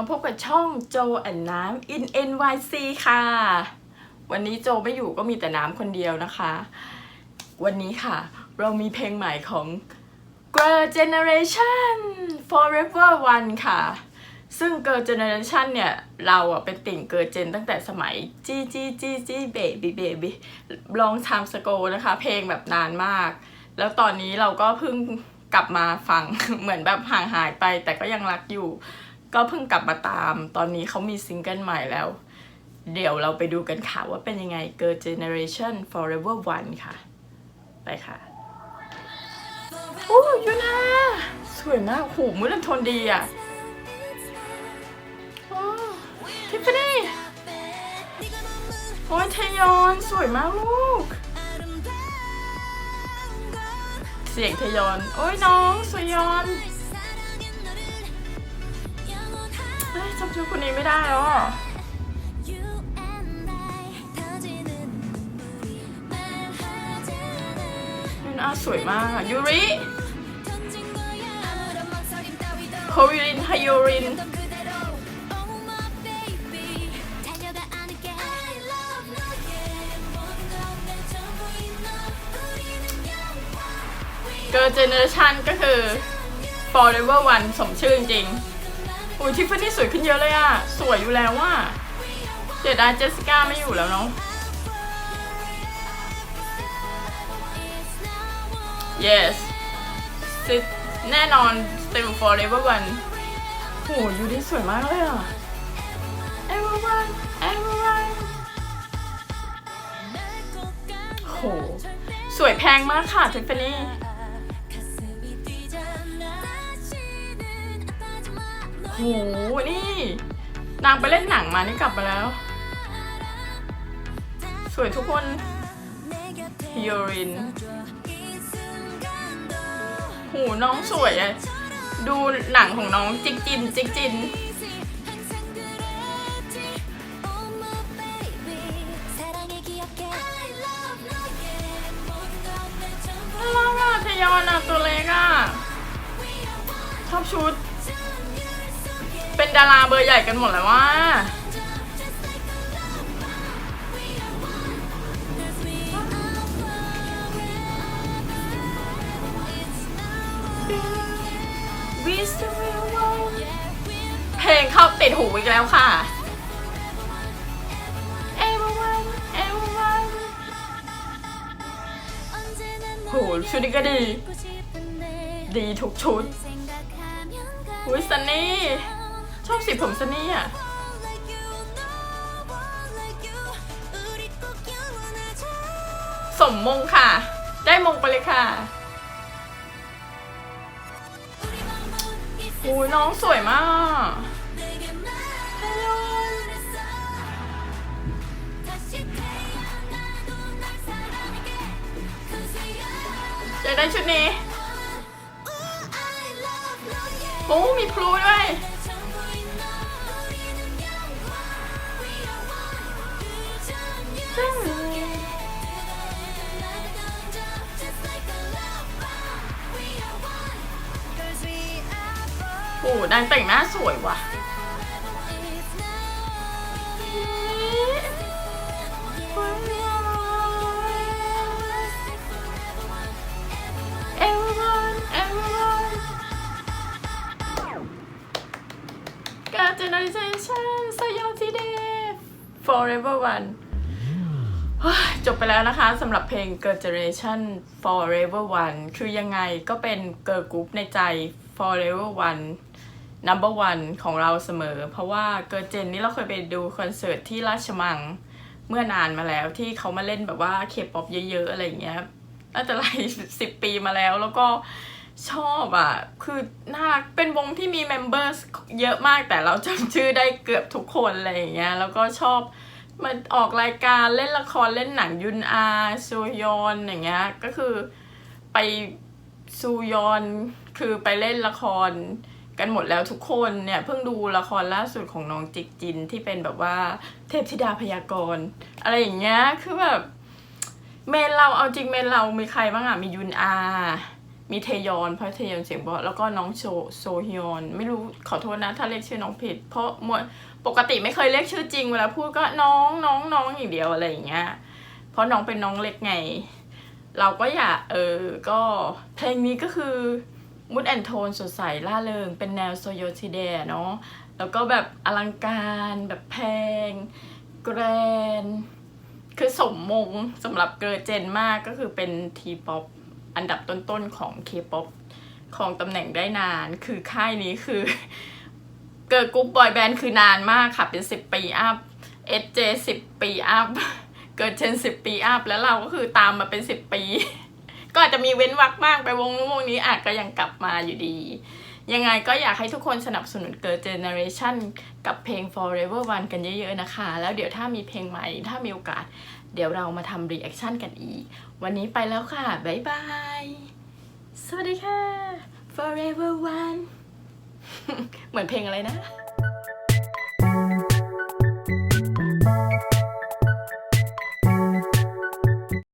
มาพบกับช่องโจแอนน้ำ in NYC ค่ะ วันนี้โจไม่อยู่ก็มีแต่น้ำคนเดียวนะคะ วันนี้ค่ะ เรามีเพลงใหม่ของ Girl Generation Forever One ค่ะ ซึ่ง Girl Generation เนี่ย เราอะเป็นติ่ง Girl Gen ตั้งแต่สมัยจี้จี้จีจีเบบีเบบีลองทำสโกนะคะ เพลงแบบนานมาก แล้วตอนนี้เราก็เพิ่งกลับมาฟังเหมือนแบบห่างหายไปแต่ก็ยังรักอยู่ ก็เพิ่งกลับมาตาม ตอนนี้เขามีซิงเกิลใหม่แล้ว เดี๋ยวเราไปดูกันค่ะว่าเป็นยังไง Girl Generation Forever One ค่ะ ไปค่ะ โอ้ยูนาสวยมากหูมือลันทนดีอะโอ้ทิฟฟานี่โอ้ยเทยอนสวยมากลูก เสียงเทยอน โอ้ยน้องสวยยอน จำชื่อคนนี้ไม่ได้แล้วอะยูนาสวยมากยูริโควิรินไฮยูรินเกิร์ลเจเนอเรชันก็คือ forever one สมชื่อจริง อุ้ยทิฟฟานี่สวยขึ้นเยอะเลยอะสวยอยู่แล้วว่าเสียดายเจสสิก้าไม่อยู่แล้วเนาะ yes สิแน่นอน still forever one โหยูดิสวยมากเลยอะ everyone everyone โห สวยแพงมากค่ะทิฟฟานี่ โหนี่ นางไปเล่นหนังมานี่กลับมาแล้ว สวยทุกคนยูรินโหน้องสวยอะดูหนังของน้องจิกจินจิกจินน่ารักอะทยอนอะตัวเล็กอะชอบชุด เป็นดาราเบอร์ใหญ่กันหมดแล้วว่าเพลงเข้าติดหูอีกแล้วค่ะ Everyone Everyone โห ชุดนี้ก็ดี ดีทุกชุดอุ้ยซันนี่ ชอบสีผมซันนี่อะสมมงค่ะ ได้มงไปเลยค่ะอุ้ยน้องสวยมากจะได้ชุดนี้ โอ้ มีพลูด้วย โอ้นางแต่งหน้าสวยว่ะ Everyone Everyone การเจเนอเรชั่นสยองทีเด Forever One เฮ้ย จบไปแล้วนะคะสำหรับเพลง Girl Generation Forever One คือยังไงก็เป็น Girl Group ในใจ Forever One Number One ของเราเสมอ เพราะว่า Girl Gen นี่เราเคยไปดูคอนเสิร์ตที่ราชมังเมื่อนานมาแล้วที่เขามาเล่นแบบว่าเคป๊อปเยอะๆ อะไรอย่างเงี้ยน่าจะหลายสิบปีมาแล้วแล้วก็ชอบอะ คือน่ารักเป็นวงที่มีเมมเบอร์เยอะมากแต่เราจำชื่อได้เกือบทุกคนอะไรอย่างเงี้ยแล้วก็ชอบ มันออกรายการเล่นละครเล่นหนังยุนอาซูยอนอย่างเงี้ยก็คือไปซูยอนคือไปเล่นละครกันหมดแล้วทุกคนเนี่ยเพิ่งดูละครล่าสุดของน้องจิกจินที่เป็นแบบว่าเทพธิดาพยากรณ์อะไรอย่างเงี้ยคือแบบเมนเราเอาจริงเมนเรามีใครบ้างอะมียุนอา มีเทยอนเพราะเทยอนเสียงเพราะแล้วก็น้องโชโซฮยอน ไม่รู้ขอโทษนะ ถ้าเรียกชื่อน้องผิด เพราะมวปกติไม่เคยเรียกชื่อจริงเวลาพูดก็น้องน้องน้องอย่างเดียวอะไรอย่างเงี้ยเพราะน้องเป็นน้องเล็กไง เราก็อยากเออก็เพลงนี้ก็คือมุดแอนโทนสดใสล่าเริง เป็นแนวโซโยทิเดะเนาะแล้วก็แบบอลังการแบบแพง แกรน คือสมมงสำหรับเกิร์ลเจนมากก็คือเป็นทีป๊อป อันดับต้นๆของเคป๊อปของตำแหน่งได้นาน คือค่ายนี้คือ เกิร์ลกรุ๊ปบอยแบนด์คือนานมากค่ะ เป็นสิบปีอัพเอสเจสิบปีอัพ เกิร์ลเจนสิบปีอัพ แล้วเราก็คือตามมาเป็นสิบปี ก็อาจจะมีเว้นวรรคบ้างไปวงนู้นวงนี้อาจก็ยังกลับมาอยู่ดี ยังไงก็อยากให้ทุกคนสนับสนุนเกิร์ลเจเนอเรชันกับเพลง Forever One กันเยอะๆนะคะ แล้วเดี๋ยวถ้ามีเพลงใหม่ ถ้ามีโอกาส เดี๋ยวเรามาทำรีแอคชั่นกันอีก วันนี้ไปแล้วค่ะ บ๊ายบาย สวัสดีค่ะ Forever One เหมือนเพลงอะไรนะ